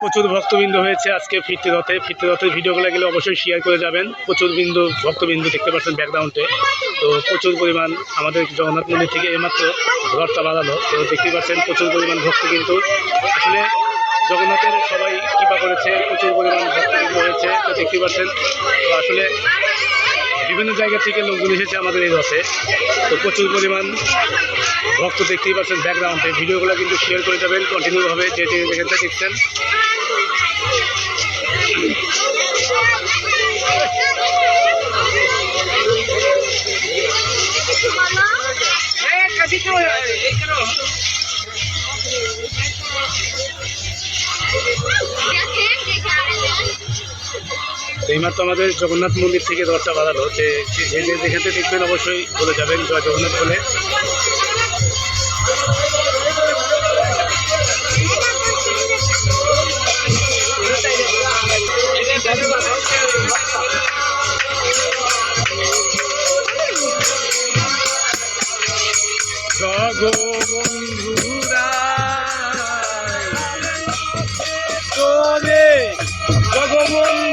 প্রচুর ভক্তবৃন্দ হয়েছে আজকে ফিরতে রথে। ফিরতে রথের ভিডিওগুলো গেলে অবশ্যই শেয়ার করে যাবেন। প্রচুর বিন্দু ভক্তবিন্দু দেখতে পাচ্ছেন ব্যাকগ্রাউন্ডে তো প্রচুর পরিমাণ আমাদের জগন্নাথ মন্দির থেকে এইমাত্র রথটা বাঁধালো। তো দেখতে পাচ্ছেন প্রচুর পরিমাণ ভক্ত কিন্তু। আসলে জগন্নাথের সবাই কৃপা করেছে, প্রচুর পরিমাণ ভক্তবৃন্দ হয়েছে। তো দেখতে পাচ্ছেন, তো আসলে বিভিন্ন জায়গা থেকে লোকজন এসেছে আমাদের এই রথে তো প্রচুর পরিমাণ ভক্ত দেখতেই পাচ্ছেন ব্যাকগ্রাউন্ডে। ভিডিওগুলো কিন্তু শেয়ার করে যাবেন কন্টিনিউভাবে যে যেখানটা দেখছেন। তো এইমাত্র আমাদের জগন্নাথ মন্দির থেকে রথটা বাঁধালো, যে যে যে যেখানটা দেখবেন অবশ্যই বলে যাবেন জয় জগন্নাথ বলে। জগবন্ধুরা জগবন্ধু